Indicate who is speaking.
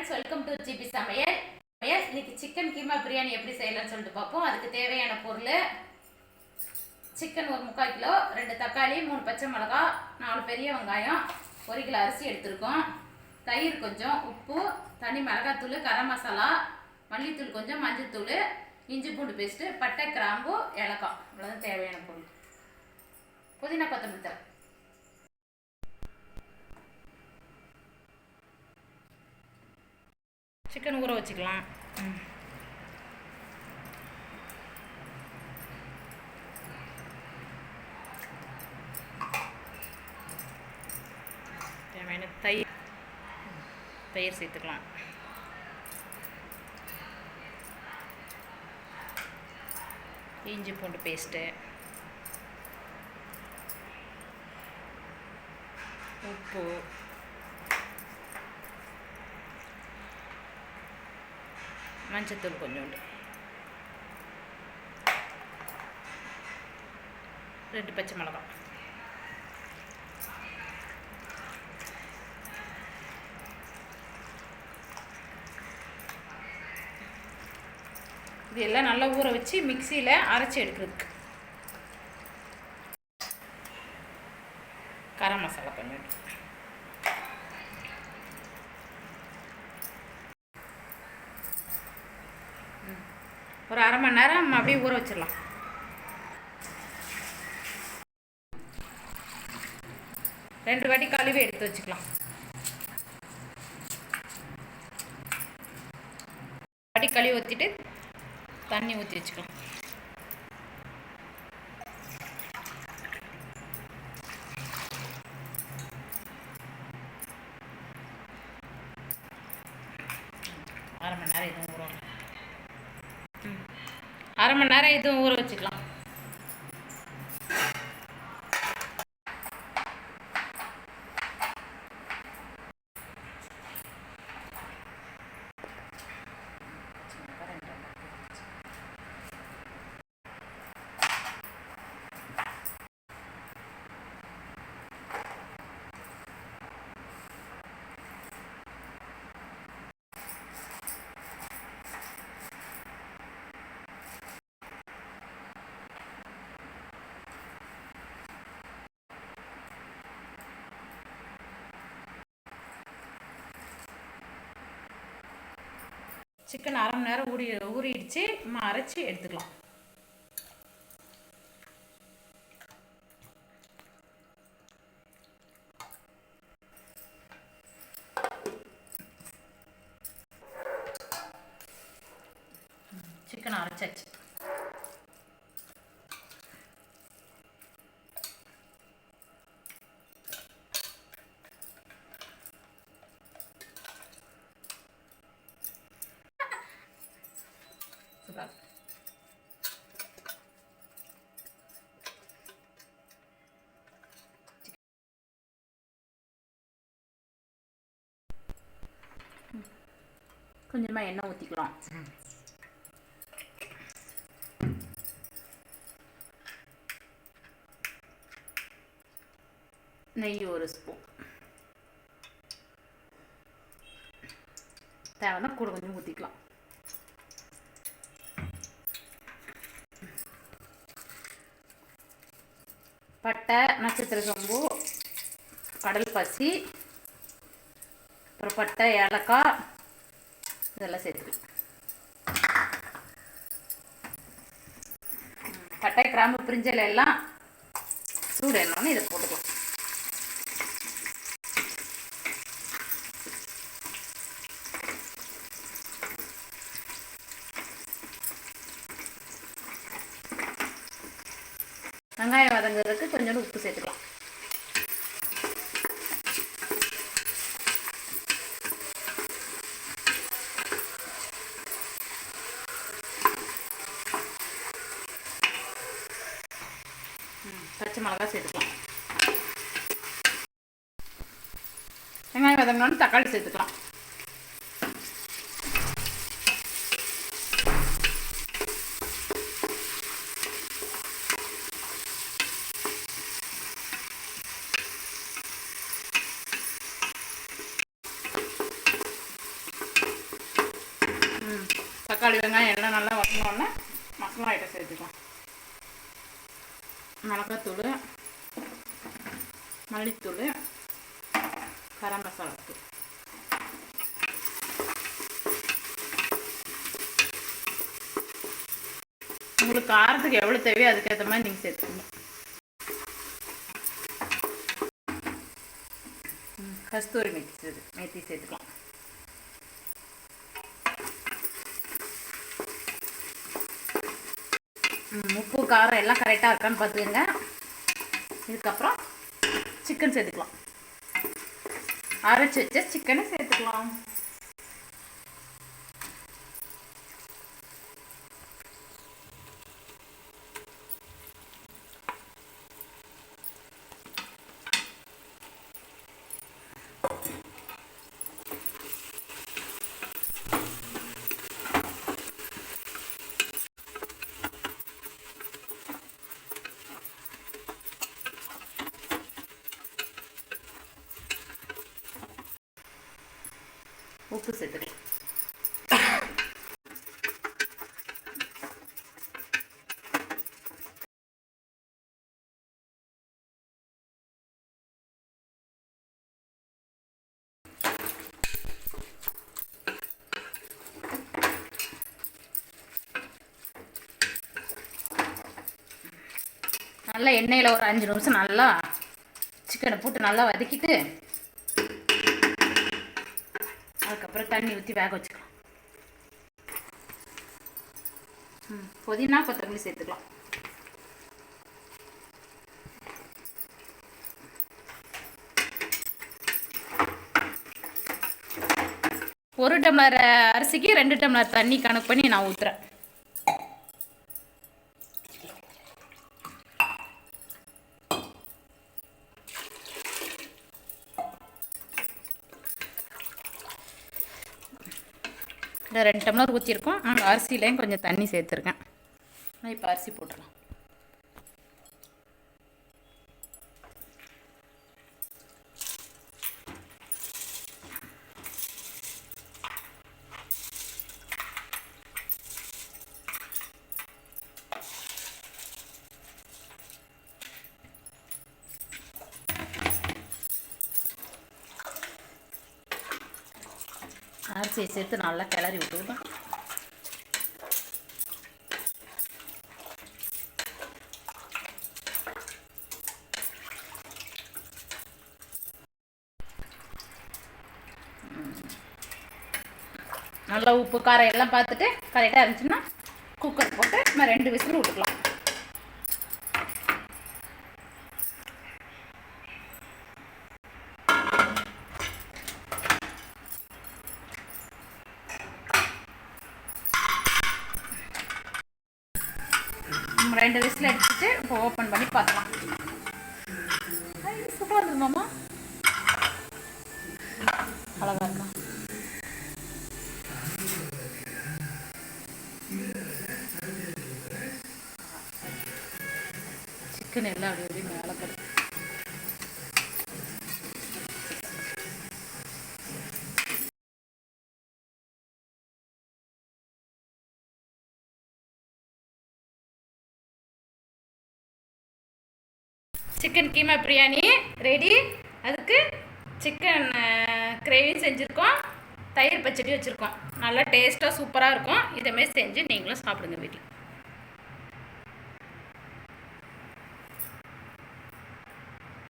Speaker 1: Friends welcome to GB சமையல். இன்னைக்கு chicken keema biryani எப்படி செய்யலாம்னு சொல்லிட்டு பார்ப்போம். அதுக்கு தேவையான பொருள் சிக்கன் ஒரு முக்கால் கிலோ ரெண்டு தக்காளி மூணு பச்சை மிளகா நாலு பெரிய வெங்காயம் ஒரு கிலோ அரிசி எடுத்திருக்கோம். தயிர் கொஞ்சம் உப்பு தனி மிளகாத்தூள் கரம் மசாலா மல்லித்தூள் கொஞ்சம் மஞ்சள்தூள் இஞ்சி பூண்டு பேஸ்ட்டு பட்டை கிராம்பு ஏலக்காய். இவ்வளோதான் தேவையான பொருள். புதினா கொத்தமல்லி தலை சிக்கன் ஊற வச்சுக்கலாம். தேவையான தயிர் தயிர் சேர்த்துக்கலாம். இஞ்சி பூண்டு பேஸ்ட்டு. உப்பு. மஞ்சத்தூள் கொஞ்சோண்டு. ரெண்டு பச்சை மிளகா இது எல்லாம் நல்லா ஊற வச்சு மிக்சியில் அரைச்சி எடுக்கிறதுக்கு. கரம் மசாலா கொஞ்சம் ஒரு அரை மணி நேரம் அப்படியே ஊற வச்சிடலாம். ரெண்டு வாட்டி கழுவி எடுத்து வச்சுக்கலாம். வாட்டி கழுவி ஊற்றிட்டு தண்ணி ஊற்றி வச்சுக்கலாம். அரை மணி நேரம் எதுவும் ஊறும் அரை மணி நேரம் இதுவும் ஊற வச்சுக்கலாம். சிக்கன் அரை மணி நேரம் ஊறி ஊறிடுச்சு. நம்ம அரைச்சி எடுத்துக்கலாம். சிக்கன் அரைச்சாச்சு. கொஞ்சமாக எண்ணெய் ஊற்றிக்கலாம் நெய் ஒரு ஸ்பூன் தேவைன்னா கூட கொஞ்சம் ஊற்றிக்கலாம் பட்டை நட்சத்திர சோம்பு கடல் பசி அப்புறம் பட்டை ஏலக்காய் இதெல்லாம் சேர்த்துக்கலாம் பட்டை கிராம்பு பிரிஞ்சல் எல்லாம் சூடு என்னன்னு இதை போட்டுக்கலாம் வெங்காயம் வதங்குறதுக்கு கொஞ்சோண்டு உப்பு சேர்த்துக்கலாம். பச்சை மிளகா சேர்த்துக்கலாம். வெங்காயம் வதங்கினோன்னு தக்காளி சேர்த்துக்கலாம். தக்காளி வெங்காயம் எல்லாம் நல்லா வதங்கினோடனே மசாலா ஐட்டம் சேர்த்துக்கலாம். மிளகாத்தூள் மல்லித்தூள் கரம் மசாலா தூள். உங்களுக்கு காரத்துக்கு எவ்வளோ தேவையோ அதுக்கேற்ற மாதிரி நீங்கள் சேர்த்துக்கணும் கஸ்தூரி மெத்தி சேர்த்து மெத்தி சேர்த்துக்கலாம் ம், உப்பு காரம் எல்லாம் கரெக்டாக இருக்கான்னு பார்த்துக்கோங்க. இதுக்கப்புறம் சிக்கன் சேர்த்துக்கலாம். அரைச்சி வச்ச சிக்கனை சேர்த்துக்கலாம். உப்பு சேர்த்துக்கலாம். நல்லா எண்ணெயில் ஒரு அஞ்சு நிமிஷம் நல்லா சிக்கனை போட்டு நல்லா வதக்கிட்டு அதுக்கப்புறம் தண்ணி ஊற்றி வேக வச்சுக்கலாம். ம் புதினா கொத்தமல்லி சேர்த்துக்கலாம். ஒரு டம்ளர் அரிசிக்கு ரெண்டு டம்ளர் தண்ணி கணக்கு பண்ணி நான் ஊற்றுறேன் இந்த ரெண்டு டம்ளர் ஊற்றிருக்கோம் அந்த அரிசியிலையும் கொஞ்சம் தண்ணி சேர்த்துருக்கேன். நான் இப்போ அரிசி போட்டுடலாம் அரிசியை சேர்த்து நல்லா கிளறி விட்டுக்கிட்டோம் நல்லா உப்பு காரம் எல்லாம் பார்த்துட்டு கரெக்டாக இருந்துச்சுன்னா குக்கர் போட்டு நம்ம ரெண்டு விசில் விட்டுக்கலாம். நம்ம ரெண்டு விசில் அடிச்சுட்டு இப்போ ஓப்பன் பண்ணி பார்க்கலாம். சூப்பராக இருக்குது மாமா. அழகாக இருக்கா? சிக்கன் எல்லாம் அப்படி அப்படி மேலே படுது சிக்கன் கீமா பிரியாணி ரெடி அதுக்கு சிக்கன் கிரேவி செஞ்சுருக்கோம். தயிர் பச்சடி வச்சுருக்கோம். நல்லா டேஸ்ட்டாக சூப்பராக இருக்கும். இதேமாரி செஞ்சு நீங்களும் சாப்பிடுங்க வீட்டில்